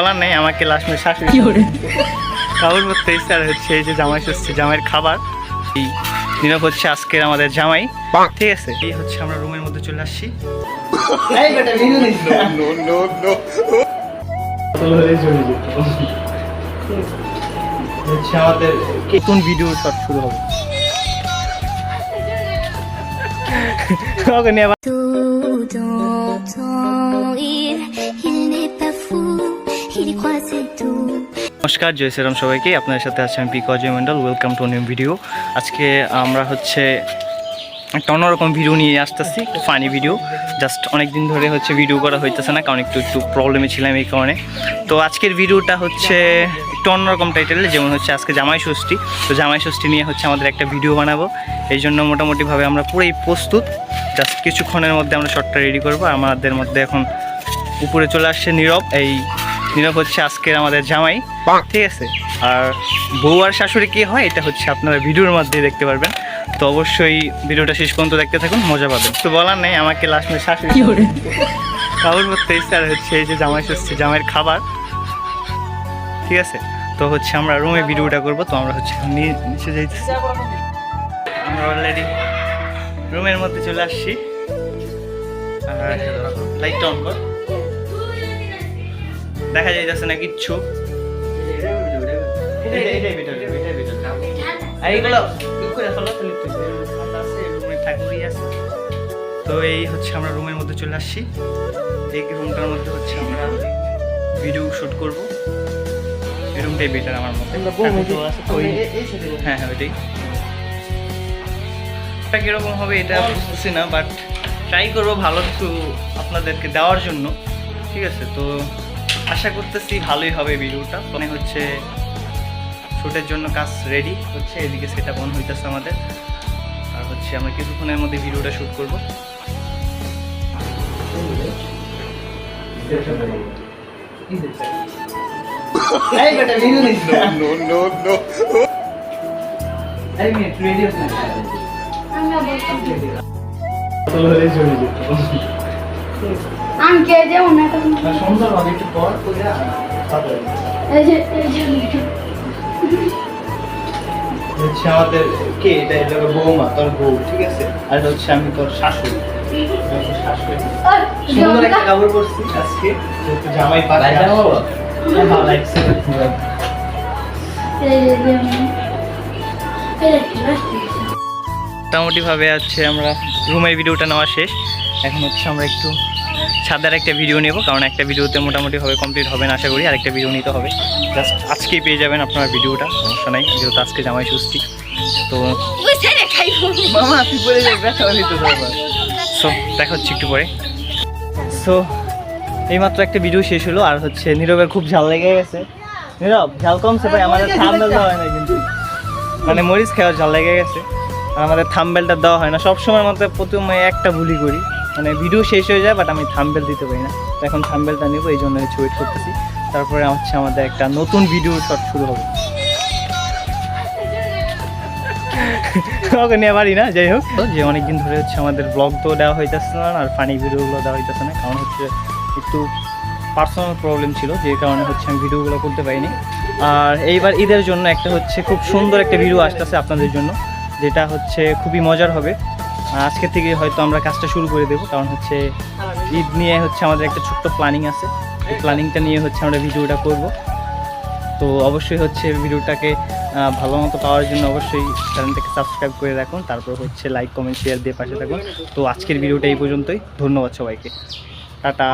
বলার নেই আমাকে লাস্ট মে শাশুড়ি কাপড় পরতে ইচ্ছা হচ্ছে এই যে জামাই হচ্ছে জামাইয়ের খাবার। এই নীরব হচ্ছে আজকের আমাদের জামাই। ঠিক আছে এই হচ্ছে আমরা রুমের মধ্যে চলে আসছি। হচ্ছে আমাদের নতুন ভিডিও শট শুরু হবে। ওকে নিয়ে নমস্কার, জয় শ্রীরাম সবাইকে। আপনাদের সাথে আছে আমি pick Ajay Mondal welcome to new video আজকে আমরা হচ্ছে একটা অন্যরকম ভিডিও নিয়ে আসতেছি ফানি ভিডিও জাস্ট অনেক দিন ধরে হচ্ছে ভিডিও করা হইতেছে না, কারণ একটু একটু প্রবলেমে ছিলাম এই কারণে। তো আজকের ভিডিওটা হচ্ছে একটু অন্যরকম টাইটেল যেমন হচ্ছে আজকে জামাই ষষ্ঠী। তো জামাই ষষ্ঠী নিয়ে হচ্ছে আমাদের একটা ভিডিও বানাবো। এই জন্য মোটামুটিভাবে আমরা পুরোই প্রস্তুত। জাস্ট কিছুক্ষণের মধ্যে আমরা শর্টটা রেডি করব। আমাদের মধ্যে এখন উপরে চলে আসছে নীরব, এই নীরব হচ্ছে আজকের আমাদের জামাই। ঠিক আছে? আর বউ আর শাশুড়ি কি হয় এটা হচ্ছে আপনারা ভিডিওর মধ্যে দেখতে পারবেন। তো অবশ্যই ভিডিওটা শেষ পর্যন্ত দেখতে থাকুন মজা পাবেন। তো বলার নেই আমাকে লাস্ট মে শাশুড়ি কাপড় পরতে ইচ্ছা হচ্ছে এই যে জামাই হচ্ছে জামাইয়ের খাবার। ঠিক আছে? তো হচ্ছে আমরা রুমে ভিডিওটা করব তো আমরা হচ্ছে নিচে যাইতেছি। আমরা অলরেডি রুমের মধ্যে চলে আসছি। আর লাইটটা অন কর। দেখা যাইতেছে না কিচ্ছু। তো এই হচ্ছে আমরা রুমের মধ্যে চলে আসছি। এই রুমটার মধ্যে হচ্ছে আমরা ভিডিও শুট করব। এই রুমটাই বেটার আমার মতে। ঠাকুরও হ্যাঁ হ্যাঁ ওইটাই। এটা কীরকম হবে এটা বুঝতেছি না বাট ট্রাই করব ভালো কিছু আপনাদেরকে দেওয়ার জন্য। ঠিক আছে তো আশা করতেছি ভালোই হবে ভিডিওটা। মানে হচ্ছে শ্যুটের জন্য কাজ রেডি হচ্ছে এদিকে সেটা বন হইতেছে আমাদের। আর হচ্ছে আমরা কিছুক্ষণের মধ্যে ভিডিওটা শ্যুট করব। আমি কে যাব না তখন সুন্দর হবে একটু পর। এই যে এই যে হচ্ছে আমাদের কে? এটা এটা হলো বৌমা তোর বউ ঠিক আছে? আর এটা হচ্ছে আমি তোর শাশুড়ি। সুন্দর একটা জমকা। কাপড় পরছি আজকে। যেহেতু জামাই পাশে লাইটটা আসছে। বাবা? হ্যাঁ, ভালো লাগছে এই যে যেমন এই যে লাস্ট মোটামুটি ভাবে আছে আমরা রুমের ভিডিওটা নেওয়া শেষ। এখন হচ্ছে আমরা একটু ছাদের একটা ভিডিও নেব কারণ একটা ভিডিওতে মোটামুটি ভাবে কমপ্লিট হবে না আশা করি। আর একটা ভিডিও নিতে হবে। জাস্ট আজকেই পেয়ে যাবেন আপনারা ভিডিওটা সমস্যা নাই। যেহেতু আজকে জামাই ষষ্ঠী তো সো দেখা হচ্ছে একটু পরে। সো এইমাত্র একটা ভিডিও শেষ হলো আর হচ্ছে নীরবের খুব ঝাল লেগে গেছে। নীরব ঝাল কমছে ভাই আমাদের থাম্বেল দেওয়া হয় না কিন্তু। মানে মরিচ খাওয়া ঝাল লেগে গেছে আর আমাদের থাম্বেলটা দেওয়া হয় না। সবসময় মধ্যে প্রথমে একটা ভুলই করি। মানে ভিডিও শেষ হয়ে যায় বাট আমি থাম্বেল দিতে পারি না। তো এখন থাম্বেলটা নেব, এই জন্য হচ্ছে ওয়েট করতেছি। তারপরে হচ্ছে আমাদের একটা নতুন ভিডিও শট শুরু হবে। ওকে নিয়ে পারি না, যাই হোক। যে অনেকদিন ধরে হচ্ছে আমাদের ব্লগ তো দেওয়া হইতেছে না, আর ফানি ভিডিওগুলো দেওয়া হইতেছে না, কারণ হচ্ছে একটু পার্সোনাল প্রবলেম ছিল, যে কারণে হচ্ছে আমি ভিডিওগুলো করতে পারিনি। আর এইবার ঈদের জন্য একটা হচ্ছে খুব সুন্দর একটা ভিডিও আসতেছে আপনাদের জন্য, যেটা হচ্ছে খুবই মজার হবে। আজকে থেকে হয়তো আমরা কাজটা শুরু করে দেবো, কারণ হচ্ছে ঈদ নিয়ে হচ্ছে আমাদের একটা ছোট্ট প্ল্যানিং আছে। এই প্ল্যানিংটা নিয়ে হচ্ছে আমরা ভিডিওটা করব। তো অবশ্যই হচ্ছে ভিডিওটাকে ভালো মতো পাওয়ার জন্য অবশ্যই চ্যানেলটাকে সাবস্ক্রাইব করে রাখুন, তারপর হচ্ছে লাইক কমেন্ট শেয়ার দিয়ে পাশে থাকুন। তো আজকের ভিডিওটা এই পর্যন্তই। ধন্যবাদ সবাইকে। টাটা।